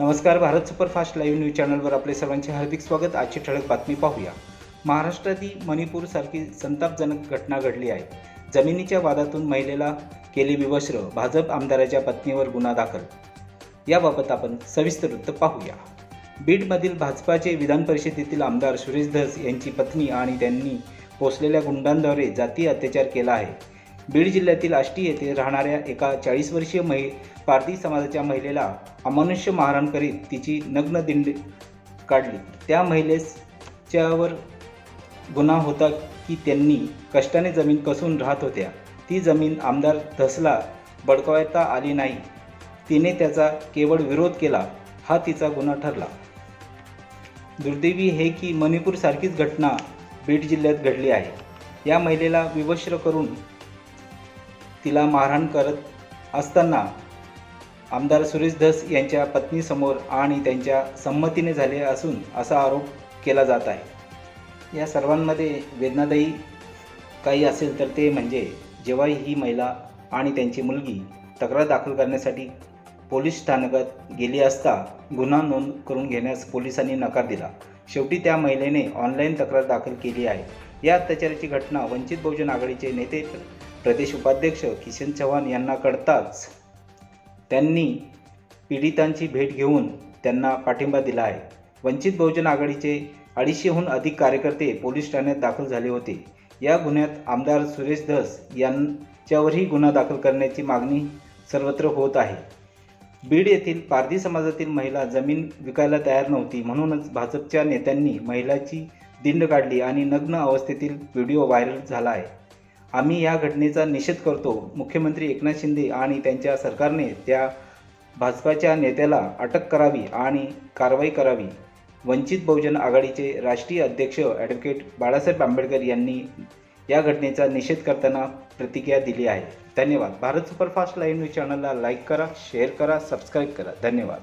नमस्कार Bharat superfast live news चॅनलवर आपले सर्वांचे हार्दिक स्वागत. आजची ठळक बातमी पाहूया. महाराष्ट्रातील मणिपूरसारखी संतापजनक घटना घडली आहे. जमिनीच्या वादातून महिलेला केले विवस्त्र भाजप आमदाराच्या पत्नीवर गुन्हा दाखल. याबाबत आपण सविस्तर वृत्त पाहूया. बीडमधील भाजपाचे विधान परिषदेतील आमदार सुरेश धस यांची पत्नी आणि त्यांनी पोचलेल्या गुंडांद्वारे जाती अत्याचार केला आहे. बीड जिल्ह्यातील आष्टी येथे राहणाऱ्या एका चाळीस वर्षीय महि पारधी समाजाच्या महिलेला अमानुष्य मारहाण करीत तिची नग्न दिंड काढली. त्या महिलेच्यावर गुन्हा होता की त्यांनी कष्टाने जमीन कसून राहत होत्या. ती जमीन आमदार धसला बळकावता आली नाही. तिने त्याचा केवळ विरोध केला हा तिचा गुन्हा ठरला. दुर्दैवी हे की मणिपूरसारखीच घटना बीड जिल्ह्यात घडली आहे. या महिलेला विवश्र करून तिला मारहाण करत असताना आमदार सुरेश धस यांच्या पत्नीसमोर आणि त्यांच्या संमतीने झाले असून असा आरोप केला जात आहे. या सर्वांमध्ये वेदनादायी काही असेल तर ते म्हणजे जेव्हा ही महिला आणि त्यांची मुलगी तक्रार दाखल करण्यासाठी पोलीस स्थानकात गेली असता गुन्हा नोंद करून घेण्यास पोलिसांनी नकार दिला. शेवटी त्या महिलेने ऑनलाईन तक्रार दाखल केली आहे. या अत्याचाराची घटना वंचित बहुजन आघाडीचे नेते प्रदेश उपाध्यक्ष किशन चव्हाण यांना कळताच त्यांनी पीडितांची भेट घेऊन त्यांना पाठिंबा दिला आहे. वंचित बहुजन आघाडीचे अडीचशेहून अधिक कार्यकर्ते पोलीस ठाण्यात दाखल झाले होते. या गुन्ह्यात आमदार सुरेश धस यांच्यावरही गुन्हा दाखल करण्याची मागणी सर्वत्र होत आहे. बीड येथील पारधी समाजातील महिला जमीन विकायला तयार नव्हती म्हणूनच भाजपच्या नेत्यांनी महिलाची दिंड काढली आणि नग्न अवस्थेतील व्हिडिओ व्हायरल झाला आहे. आम्ही या घटनेचा निषेध करतो. मुख्यमंत्री एकनाथ शिंदे आणि त्यांच्या सरकारने त्या भाजपाच्या नेत्याला अटक करावी आणि कारवाई करावी. वंचित बहुजन आघाडीचे राष्ट्रीय अध्यक्ष ॲडव्होकेट बाळासाहेब आंबेडकर यांनी या घटनेचा निषेध करताना प्रतिक्रिया दिली आहे. धन्यवाद. भारत सुपरफास्ट लाईव्ह न्यूज चॅनलला लाईक करा शेअर करा सबस्क्राईब करा. धन्यवाद.